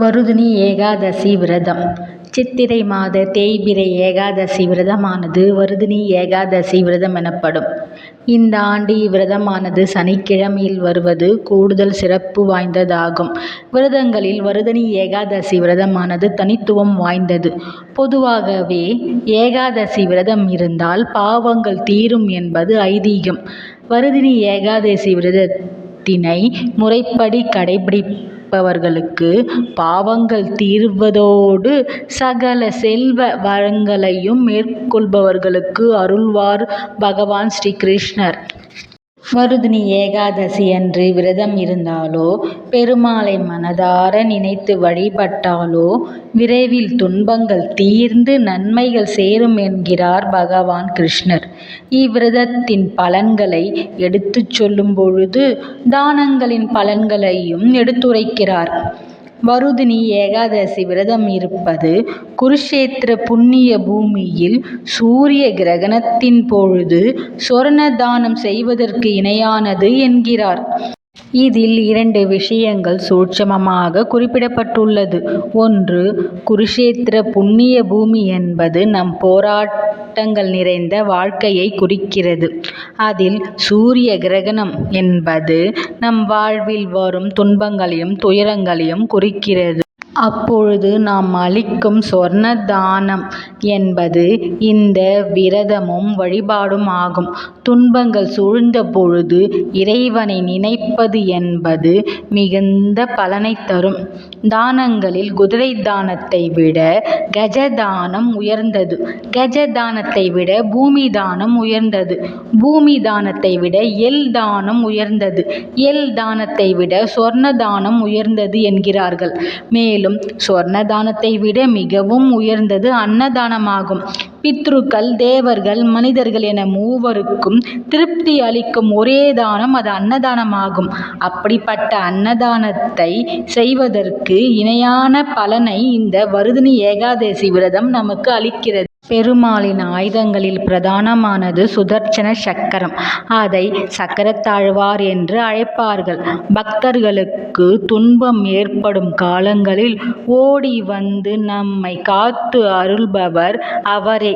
வருதினி ஏகாதசி விரதம் சித்திரை மாத தேய்பிரை ஏகாதசி விரதமானது வருதினி ஏகாதசி விரதம் எனப்படும். இந்த ஆண்டு இவ்விரதமானது சனிக்கிழமையில் வருவது கூடுதல் சிறப்பு வாய்ந்ததாகும். விரதங்களில் வருதினி ஏகாதசி விரதமானது தனித்துவம் வாய்ந்தது. பொதுவாகவே ஏகாதசி விரதம் இருந்தால் பாவங்கள் தீரும் என்பது ஐதீகம். வருதினி ஏகாதசி விரதத்தினை முறைப்படி நிற்பவர்களுக்கு பாவங்கள் தீர்வதோடு சகல செல்வ வளங்களையும் மேற்கொள்பவர்களுக்கு அருள்வார் பகவான் மருதினி வருதினி ஏகாதசியன்று விரதம் இருந்தாலோ பெருமாளை மனதார நினைத்து வழிபட்டாலோ விரைவில் துன்பங்கள் தீர்ந்து நன்மைகள் சேரும் என்கிறார் பகவான் கிருஷ்ணர். இவ்விரதத்தின் பலன்களை எடுத்துச் சொல்லும் பொழுது தானங்களின் பலன்களையும் எடுத்துரைக்கிறார். வருதினி ஏகாதசி விரதம் இருப்பது குருக்ஷேத்திர புண்ணிய பூமியில் சூரிய கிரகணத்தின் பொழுது சொர்ண தானம் செய்வதற்கு இணையானது என்கிறார். இதில் இரண்டு விஷயங்கள் சூட்சமமாக குறிப்பிடப்பட்டுள்ளது. ஒன்று குருஷேத்திர புண்ணிய பூமி என்பது நம் போராட்டங்கள் நிறைந்த வாழ்க்கையைக் குறிக்கிறது. அதில் சூரிய கிரகணம் என்பது நம் வாழ்வில் வரும் துன்பங்களையும் துயரங்களையும் குறிக்கிறது. அப்பொழுது நாம் அளிக்கும் சொர்ண தானம் என்பது இந்த விரதமும் வழிபாடும் ஆகும். துன்பங்கள் சூழ்ந்த பொழுது இறைவனை நினைப்பது என்பது மிகுந்த பலனைத் தரும். தானங்களில் குதிரை தானத்தை விட கஜ தானம் உயர்ந்தது. கஜ தானத்தை விட பூமி தானம் உயர்ந்தது. பூமி தானத்தை விட எள் தானம் உயர்ந்தது. எள் தானத்தை விட சொர்ண தானம் உயர்ந்தது என்கிறார்கள். மேலும் மேலும் சொர்ணதானத்தை விட மிகவும் உயர்ந்தது அன்னதானமாகும். பித்ருக்கள் தேவர்கள் மனிதர்கள் என மூவருக்கும் திருப்தி அளிக்கும் ஒரே தானம் அது அன்னதானமாகும். அப்படிப்பட்ட அன்னதானத்தை செய்வதற்கு இணையான பலனை இந்த வருதினி ஏகாதசி விரதம் நமக்கு அளிக்கிறது. பெருமாளின் ஆயுதங்களில் பிரதானமானது சுதர்சன சக்கரம். அதை சக்கரத்தாழ்வார் என்று அழைப்பார்கள். பக்தர்களுக்கு துன்பம் ஏற்படும் காலங்களில் ஓடி வந்து நம்மை காத்து அருள்பவர் அவரே.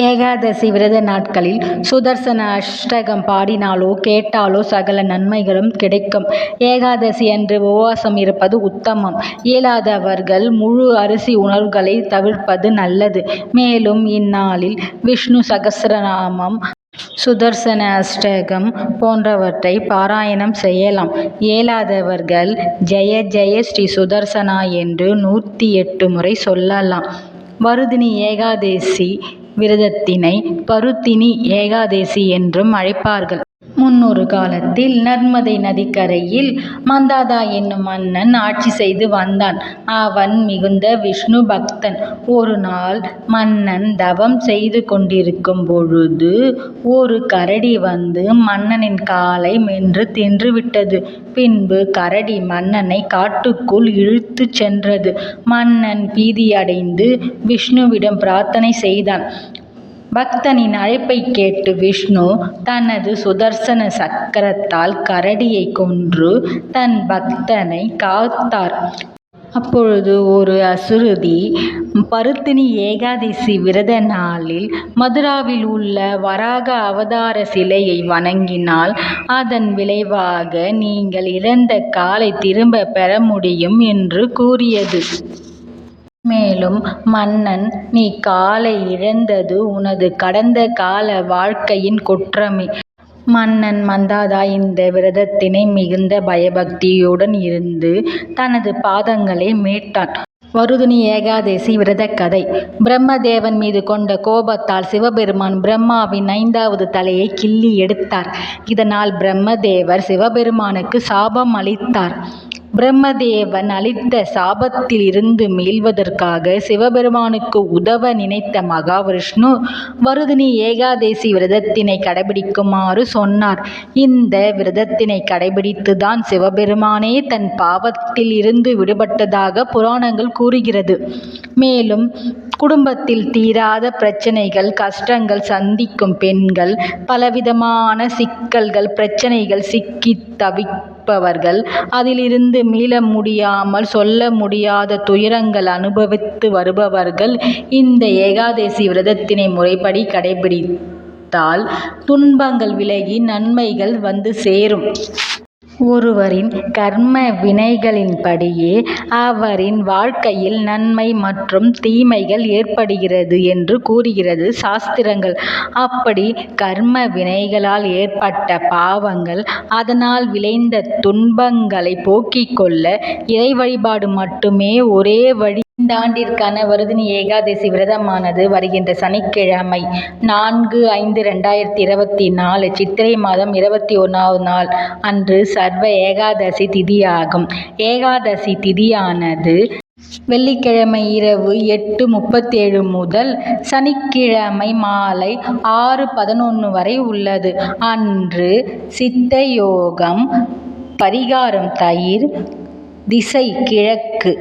ஏகாதசி விரத நாட்களில் சுதர்சன அஷ்டகம் பாடினாலோ கேட்டாலோ சகல நன்மைகளும் கிடைக்கும். ஏகாதசி என்று உபவாசம் இருப்பது உத்தமம். இயலாதவர்கள் முழு அரிசி உணர்வுகளை தவிர்ப்பது நல்லது. மேலும் இந்நாளில் விஷ்ணு சகசிரநாமம் சுதர்சன அஷ்டகம் போன்றவற்றை பாராயணம் செய்யலாம். இயலாதவர்கள் ஜெய ஜெய ஸ்ரீ சுதர்சனா என்று நூற்றி எட்டு முறை சொல்லலாம். வருதினி ஏகாதசி விரதத்தினை பருத்தினி ஏகாதசி என்றும் அழைப்பார்கள். முன்னொரு காலத்தில் நர்மதை நதிக்கரையில் மந்தாதா என்னும் மன்னன் ஆட்சி செய்து வந்தான். அவன் மிகுந்த விஷ்ணு பக்தன். ஒரு நாள் மன்னன் தவம் செய்து கொண்டிருக்கும் பொழுது ஒரு கரடி வந்து மன்னனின் காலை மென்று தின்றுவிட்டது. பின்பு கரடி மன்னனை காட்டுக்குள் இழுத்துச் சென்றது. மன்னன் பீதியடைந்து விஷ்ணுவிடம் பிரார்த்தனை செய்தான். பக்தனின் அழைப்பைக் கேட்டு விஷ்ணு தனது சுதர்சன சக்கரத்தால் கரடியைக் கொன்று தன் பக்தனை காத்தார். அப்பொழுது ஒரு அசுருதி பருத்தினி ஏகாதசி விரத நாளில் மதுராவில் உள்ள வராக அவதார சிலையை வணங்கினால் அதன் விளைவாக நீங்கள் இழந்த காலை திரும்பப் பெற முடியும் என்று கூறியது. மேலும் மன்னன் நீ காலை இழந்தது உனது கடந்த கால வாழ்க்கையின் குற்றமே. மன்னன் மந்தாதா இந்த விரதத்தினை மிகுந்த பயபக்தியுடன் இருந்து தனது பாதங்களை மீட்டான். வருதுனி ஏகாதசி விரதக்கதை கதை மீது கொண்ட கோபத்தால் சிவபெருமான் பிரம்மாவின் ஐந்தாவது தலையை கிள்ளி எடுத்தார். இதனால் பிரம்மதேவர் சிவபெருமானுக்கு சாபம் அளித்தார். பிரம்மதேவன் அளித்த சாபத்தில் இருந்து மீள்வதற்காக சிவபெருமானுக்கு உதவ நினைத்த மகாவிஷ்ணு வருதினி ஏகாதசி விரதத்தினை கடைப்பிடிக்குமாறு சொன்னார். இந்த விரதத்தினை கடைபிடித்துதான் சிவபெருமானே தன் பாவத்தில் இருந்து விடுபட்டதாக புராணங்கள் கூறுகிறது. மேலும் குடும்பத்தில் தீராத பிரச்சனைகள் கஷ்டங்கள் சந்திக்கும் பெண்கள் பலவிதமான சிக்கல்கள் பிரச்சனைகள் சிக்கி தவி கற்பவர்கள் அதிலிருந்து மீள முடியாமல் சொல்ல முடியாத துயரங்கள் அனுபவித்து வருபவர்கள் இந்த ஏகாதசி விரதத்தினை முறைப்படி கடைப்பிடித்தால் துன்பங்கள் விலகி நன்மைகள் வந்து சேரும். ஒருவரின் கர்ம வினைகளின்படியே அவரின் வாழ்க்கையில் நன்மை மற்றும் தீமைகள் ஏற்படுகிறது என்று கூறுகிறது சாஸ்திரங்கள். அப்படி கர்ம வினைகளால் ஏற்பட்ட பாவங்கள் அதனால் விளைந்த துன்பங்களை போக்கிக் கொள்ள இறை வழிபாடு மட்டுமே ஒரே வழி. இந்தாண்டிற்கான வருதினி ஏகாதசி விரதமானது வருகின்ற சனிக்கிழமை நான்கு ஐந்து ரெண்டாயிரத்தி இருபத்தி நாலு சித்திரை மாதம் இருபத்தி ஒன்றாவது நாள் அன்று சர்வ ஏகாதசி திதியாகும். ஏகாதசி திதியானது வெள்ளிக்கிழமை இரவு எட்டு முப்பத்தேழு முதல் சனிக்கிழமை மாலை ஆறு பதினொன்று வரை உள்ளது. அன்று சித்த யோகம். பரிகாரம் தயிர். திசை கிழக்கு.